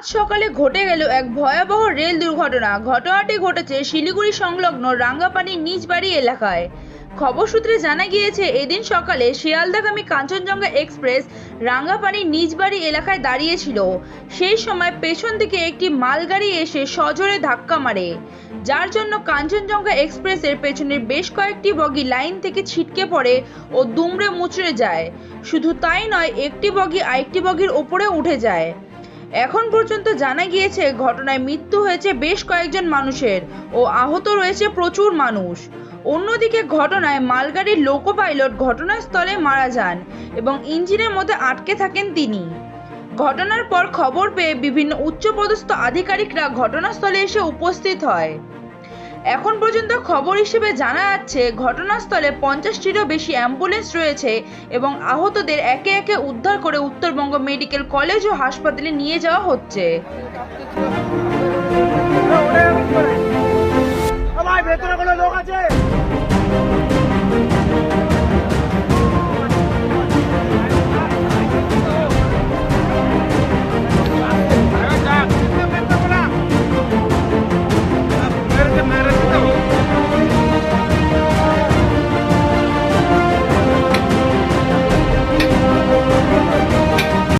আজ সকালে ঘটে গেল এক ভয়াবহ রেল দুর্ঘটনা। ঘটনাটি ঘটেছে শিলিগুড়ি সংলগ্ন রাঙ্গাপানি নিজ বাড়ি এলাকায়। খবর সূত্রে জানা গিয়েছে, এদিন সকালে শিয়ালদাগামী কাঞ্চনজঙ্ঘা এক্সপ্রেস রাঙ্গাপানি নিজ বাড়ি এলাকায় দাঁড়িয়েছিল। সেই সময় পেছন থেকে একটি মালগাড়ি এসে সজোরে ধাক্কা মারে। যার জন্য কাঞ্চনজঙ্ঘা এক্সপ্রেসের পেছনের বেশ কয়েকটি বগি লাইন থেকে ছিটকে পড়ে ও দুমড়ে মুচড়ে যায়। শুধু তাই নয়, একটি বগি আরেকটি বগির ওপরে উঠে যায়। এখন পর্যন্ত জানা গিয়েছে ঘটনায় মৃত্যু হয়েছে বেশ কয়েকজন মানুষের ও আহত রয়েছে প্রচুর মানুষ। অন্যদিকে ঘটনায় মালগাড়ির লোকো পাইলট ঘটনাস্থলে মারা যান এবং ইঞ্জিনের মধ্যে আটকে থাকেন তিনি। ঘটনার পর খবর পেয়ে বিভিন্ন উচ্চপদস্থ আধিকারিকরা ঘটনাস্থলে এসে উপস্থিত হয়। এখন পর্যন্ত খবর হিসেবে জানা যাচ্ছে, ঘটনাস্থলে পঞ্চাশটিরও বেশি অ্যাম্বুলেন্স রয়েছে এবং আহতদের একে একে উদ্ধার করে উত্তরবঙ্গ মেডিকেল কলেজ ও হাসপাতালে নিয়ে যাওয়া হচ্ছে।